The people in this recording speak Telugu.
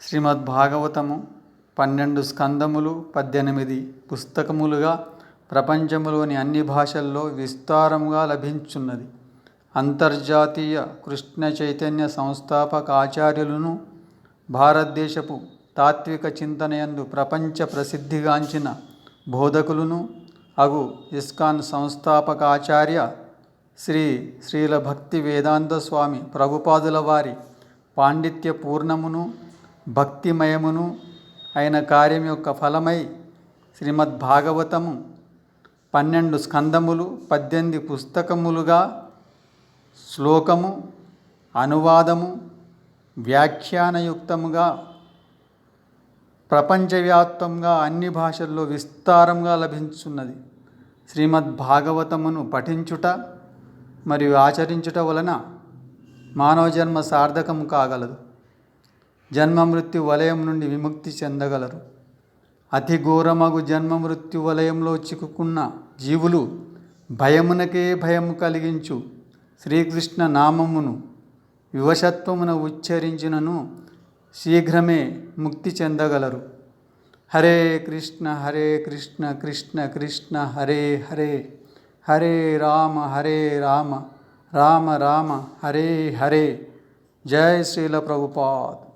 శ్రీమద్ భాగవతము పన్నెండు స్కందములు పద్దెనిమిది పుస్తకములుగా ప్రపంచములోని అన్ని భాషల్లో విస్తారముగా లభించున్నది. అంతర్జాతీయ కృష్ణ చైతన్య సంస్థాపక ఆచార్యులను భారతదేశపు తాత్విక చింతనయందు ప్రపంచ ప్రసిద్ధిగాంచిన బోధకులను అగు ఇస్కాన్ సంస్థాపక ఆచార్య శ్రీ శ్రీల భక్తి వేదాంత స్వామి ప్రభుపాదుల వారి పాండిత్య పూర్ణమును భక్తిమయమును అయిన కార్యం యొక్క ఫలమై శ్రీమద్భాగవతము పన్నెండు స్కందములు పద్దెనిమిది పుస్తకములుగా శ్లోకము అనువాదము వ్యాఖ్యానయుక్తముగా ప్రపంచవ్యాప్తంగా అన్ని భాషల్లో విస్తారంగా లభించున్నది శ్రీమద్ భాగవతమును పఠించుట మరియు ఆచరించుట వలన మానవ జన్మ సార్థకము కాగలదు. జన్మ మృత్యు వలయం నుండి విముక్తి చెందగలరు. అతి ఘోరమగు జన్మ మృత్యు వలయంలో చిక్కుకున్న జీవులు భయమునకే భయము కలిగించు. శ్రీకృష్ణ నామమును వివశత్వమున ఉచ్చరించినను శీఘ్రమే ముక్తి చెందగలరు. హరే కృష్ణ హరే కృష్ణ కృష్ణ కృష్ణ హరే హరే. హరే రామ హరే రామ రామ రామ హరే హరే. జయ శ్రీల ప్రభుపాద్.